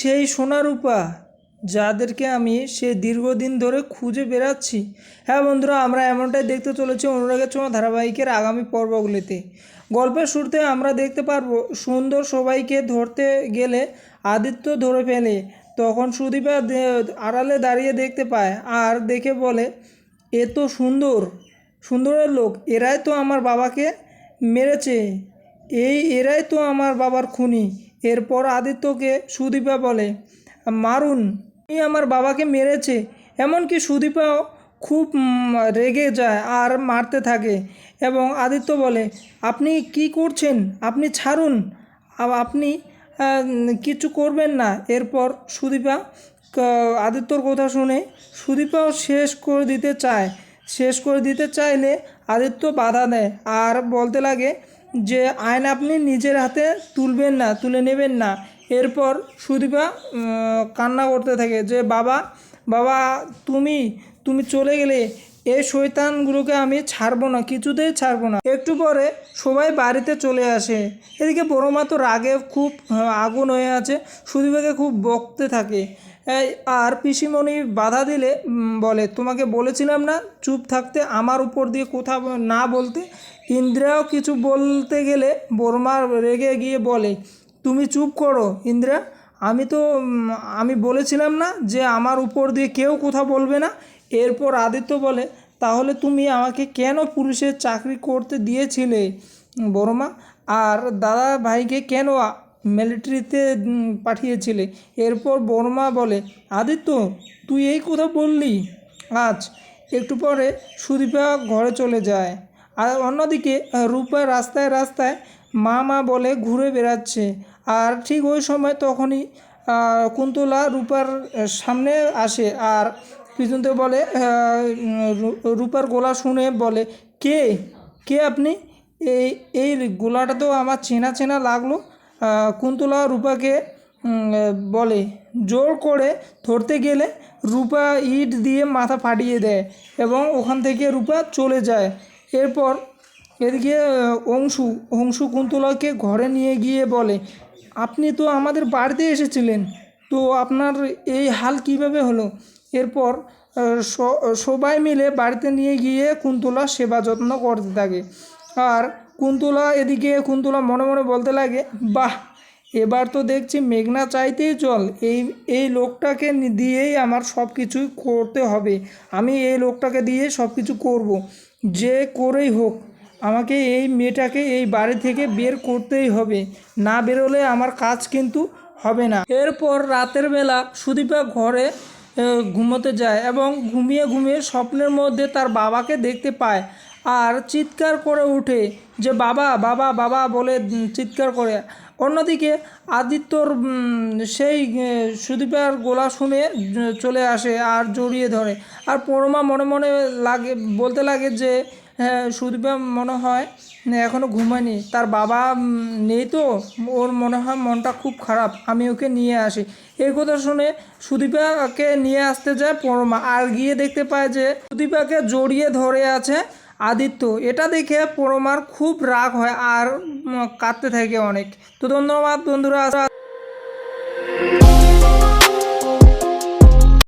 সেই সোনা রূপা, যাদেরকে আমি সে দীর্ঘদিন ধরে খুঁজে বেড়াচ্ছি। হ্যাঁ বন্ধুরা, আমরা এমনটাই দেখতে চলেছি অনুরাগের ছোঁয়া ধারাবাহিকের আগামী পর্বগুলিতে। গল্পের শুরুতে আমরা দেখতে পারব, সুন্দর সবাইকে ধরতে গেলে আদিত্য ধরে ফেলে, তখন সুদীপা আড়ালে দাঁড়িয়ে দেখতে পায় আর দেখে বলে, এ তো সুন্দর, সুন্দরের লোক, এরাই তো আমার বাবাকে মেরেছে, এই এরাই তো আমার বাবার খুনি। এরপর আদিত্যকে সুদীপা বলে, মারুন এই আমার বাবাকে মেরেছে। এমনকি সুদীপাও খুব রেগে যায় আর মারতে থাকে। এবং আদিত্য বলে, আপনি কি করছেন? আপনি ছাড়ুন। আপনি কিছু করবেন না। এরপর সুদীপা আদিত্যর কথা শুনে সুদীপাও শেষ করে দিতে চায়। শেষ করে দিতে চাইলে আদিত্য বাধা দেয়। আর বলতে লাগে যে আইন আপনি নিজের হাতে তুলবেন না, তুলে নেবেন না। এরপর সুদীপা কান্না করতে থাকে যে, বাবা বাবা, তুমি তুমি চলে গেলে এই শৈতানগুলোকে আমি ছাড়বো না, কিছুতেই ছাড়বো না। একটু পরে সবাই বাড়িতে চলে আসে। এদিকে বড় মা তো রাগে খুব, আগুন হয়ে আছে। সুদীপাকে খুব বকতে থাকে। আর পিসিমণি বাধা দিলে বলে, তোমাকে বলেছিলাম না চুপ থাকতে আমার উপর দিয়ে কোথা না বলতে। ইন্দ্রাও কিছু বলতে গেলে বর্মা রেগে গিয়ে বলে, তুমি চুপ করো, ইন্দ্রা। আমি তো আমি বলেছিলাম না যে আমার উপর দিয়ে কেউ কথা বলবে না। এরপর আদিত্য বলে, তাহলে তুমি আমাকে কেন পুলিশের চাকরি করতে দিয়েছিলে বড়মা আর দাদা ভাইকে কেন মিলিটারিতে পাঠিয়েছিলে। এরপর বর্মা বলে, আদিত্য, তুই এই কথা বললি? আজ একটু পরে সুদীপা ঘরে চলে যায়। আর অন্যদিকে, রূপা রাস্তায় রাস্তায় মা মা বলে ঘুরে বেড়াচ্ছে। আর ঠিক ওই সময় তখনই কুন্তলা রূপার সামনে আসে আর পিছনতে বলে রূপার গোলা শুনে বলে, কে? কে আপনি? এই এই গোলাটা তো আমার চেনা চেনা লাগল। কুন্তলা রূপাকে বলে, জোর করে ধরতে গেলে রূপা ইট দিয়ে মাথা ফাটিয়ে দেয় এবং ওখান থেকে রূপা চলে যায়। এরপর এদিকে অংশু অংশু কুন্তলাকে ঘরে নিয়ে গিয়ে বলে, আপনি তো আমাদের বাড়িতে এসেছিলেন, তো আপনার এই হাল কীভাবে হলো? এরপর সবাই মিলে বাড়িতে নিয়ে গিয়ে কুন্তলা সেবা যত্ন করতে থাকে। আর কুন্তলা এদিকে, কুন্তলা মনে মনে বলতে লাগে, বাহ, এবার তো দেখছি মেঘনা চাইতেই চল। এই এই লোকটাকে দিয়েই আমার সব কিছুই করতে হবে। আমি এই লোকটাকে দিয়ে সব কিছু করব। যে করেই হোক, আমাকে এই মেয়েটাকে এই বাড়ি থেকে বের করতেই হবে। না বেরোলে আমার কাজ কিন্তু হবে না। এরপর রাতের বেলা সুদীপা ঘরে ঘুমোতে যায় এবং ঘুমিয়ে ঘুমিয়ে স্বপ্নের মধ্যে তার বাবাকে দেখতে পায়। আর চিৎকার করে ওঠে যে, বাবা বাবা বাবা বলে চিৎকার করে। অন্যদিকে আদিত্যর সেই সুদীপার গোলা শুনে চলে আসে আর জড়িয়ে ধরে। আর পরমা মনে মনে লাগে, বলতে লাগে যে হ্যাঁ সুদীপা মনে হয় এখনও ঘুমায়নি। তার বাবা নেই তো। ওর মনে হয় মনটা খুব খারাপ। আমি ওকে নিয়ে আসি। এই কথা শুনে সুদীপাকে নিয়ে আসতে যায় পরমা। আর গিয়ে দেখতে পায় যে, সুদীপাকে জড়িয়ে ধরে আছে আদিত্য এটা দেখে পরমার খুব রাগ হয় আর কাঁদতে থাকে অনেক। তো ধন্যবাদ বন্ধুরা